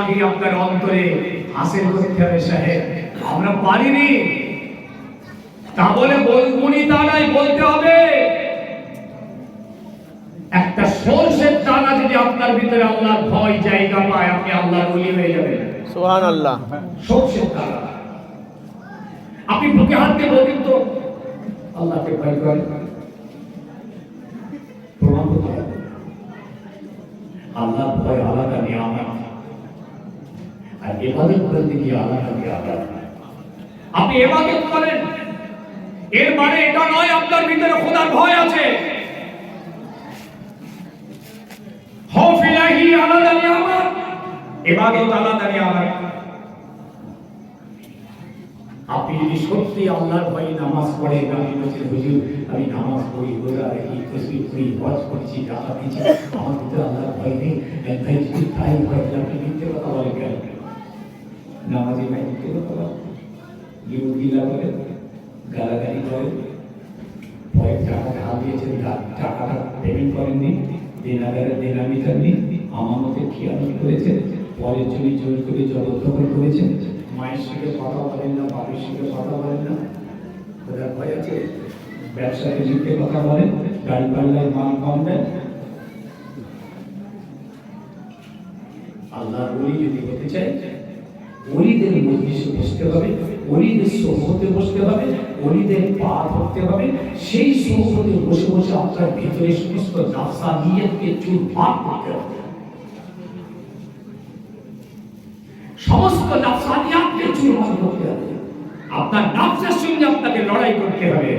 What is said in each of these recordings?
আপনার অন্তরে হাসিল করতে হবে সাহেব। আমরা পারিনি। তা বলে বলবুনি তা নাই বলতে হবে। একটা সর্ষের দানা যদি আপনার ভিতরে আল্লাহর ভয় জায়গা পায় আপনি আল্লাহর ওলি হয়ে যাবেন। সুহান আল্লাহ সর্ষের দানা। আপনি বুকে হাত দিয়ে বলবেন তো আল্লাহকে ভয় করেন। প্রমাণ ভয় আলাদা নিয়ামত। আর এবাদত করতে গিয়ে আলাদা নিয়ামত আপনি এবাদত করেন এর মানে এটা নয় আপনার ভিতরে খোদার ভয় আছে। খৌফ ইলাহি আলাদা নিয়ামত ইবাদত আলাদা নিয়ামত। আপনি যদি সত্যি আল্লাহর ভয়ে নামাজ পড়েন আমি বলছি হুজুর আমি নামাজ পড়ি রোজা রাখি তসবি করি হজ করছি টাকা দিচ্ছি আমার ভিতরে আল্লাহর ভয় নেই। ভাই যদি তাই তাহলে আপনি মিথ্যে কথা বলেন কেন নামাজি ভাই মিথ্যে কথা বলেন গিবু গিলা করে গালাগালি করে ভয়ের টাকা ধার দিয়েছেন টাকাটা পেমেন্ট করেননি দেনাগারে দেনা মিটাননি আমানতে খেয়ালত করেছেন পরের জমি জোর করে জবরদখল করেছেন মায়ের সঙ্গে কথা বলেন না বাবার সঙ্গে কথা বলেন না। ওদের ভয় আছে ব্যবসাতে লিখে কথা বলেন গাড়ি পাল্লায় মাল কম দেন আল্লাহ ওলি যদি হতে চাই ওলিদের মজলিসে বসতে হবে ওলিদের সোহবতে বসতে হবে ওলিদের পা ধরতে হবে। সেই সোহবতে বসে বসে আপনার ভিতরে সমস্ত নাফসা, নিয়তকে চুরমার করতে হবে। সমস্ত নাফসানিয়াতকে চুরমার করতে হবে। আপনার সঙ্গে আপনাকে লড়াই করতে হবে।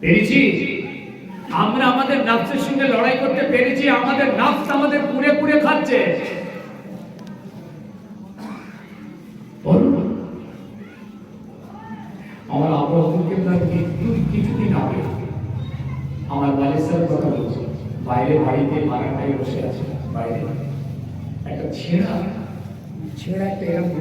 পেরেছি? আমরা আমাদের নাফসের সঙ্গে লড়াই করতে পেরেছি, আমাদের নাফস আমাদের পুড়ে পুড়ে খাচ্ছে বলুন আমার আবহাওয়াকে প্রায় একটু কিছুদিন আগে আমার বালেশ্বরের কথা বলছি। বাইরে বাড়িতে বারান্দায় বসে আছে। বাইরে। একটা ছেঁড়া ছেঁড়া একটা এরকম